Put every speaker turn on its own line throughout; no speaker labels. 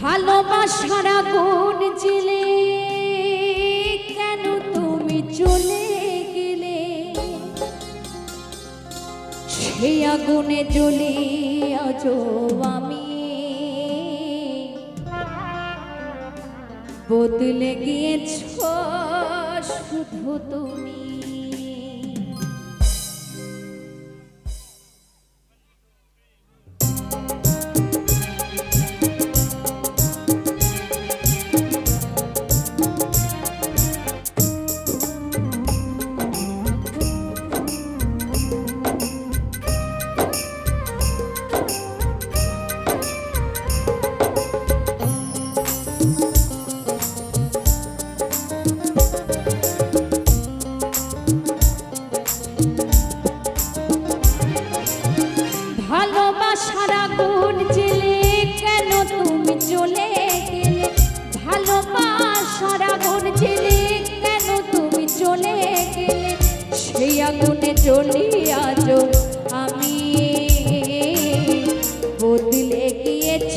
ভালোবাসার গুণ জেলে কেন তুমি চলে গেলে? সেই আগুনে জ্বলে আজ আমি। বদলে গিয়েছ শুধু তুমি। ছিলে, কেন তুমি চলে গেলে? সেই আগুনে চলি আমি বদলে গিয়েছ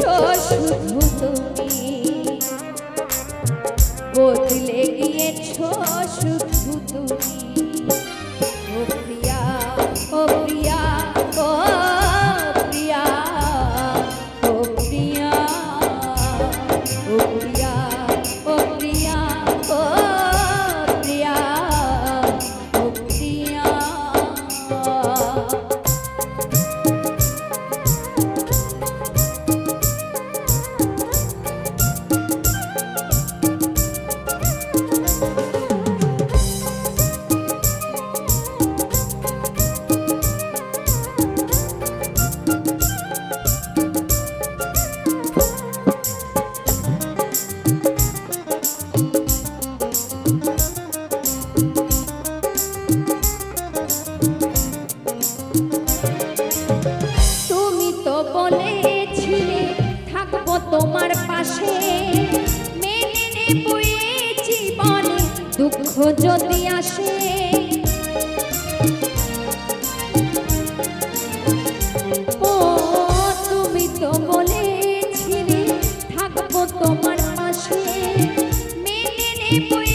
শুধু তুমি। বদলে গিয়েছ শুধু দুঃখ যদি আসে ও তুমি তো বলেছিলে থাকব তোমার পাশে। মেনে নেবই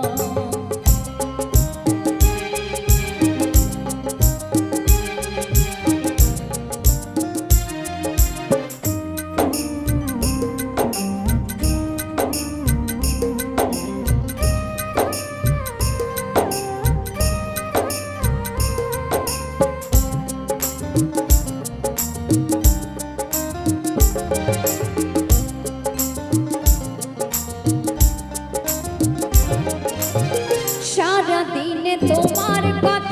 দিনে তোমার কথা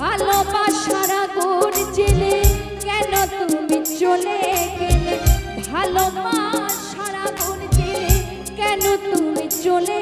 ভালোবাসার গুণ জেলে কেন তুমি চলে গেলে? ভালোবাসার গুণ জেলে কেন তুমি চলে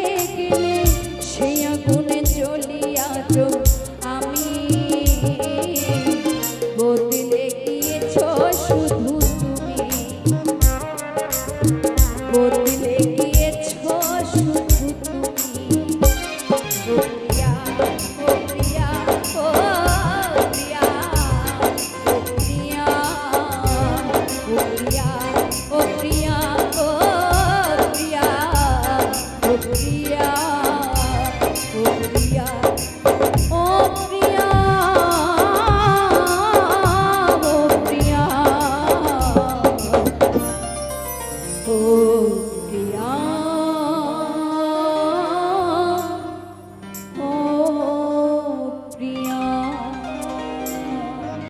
Oh, beyond.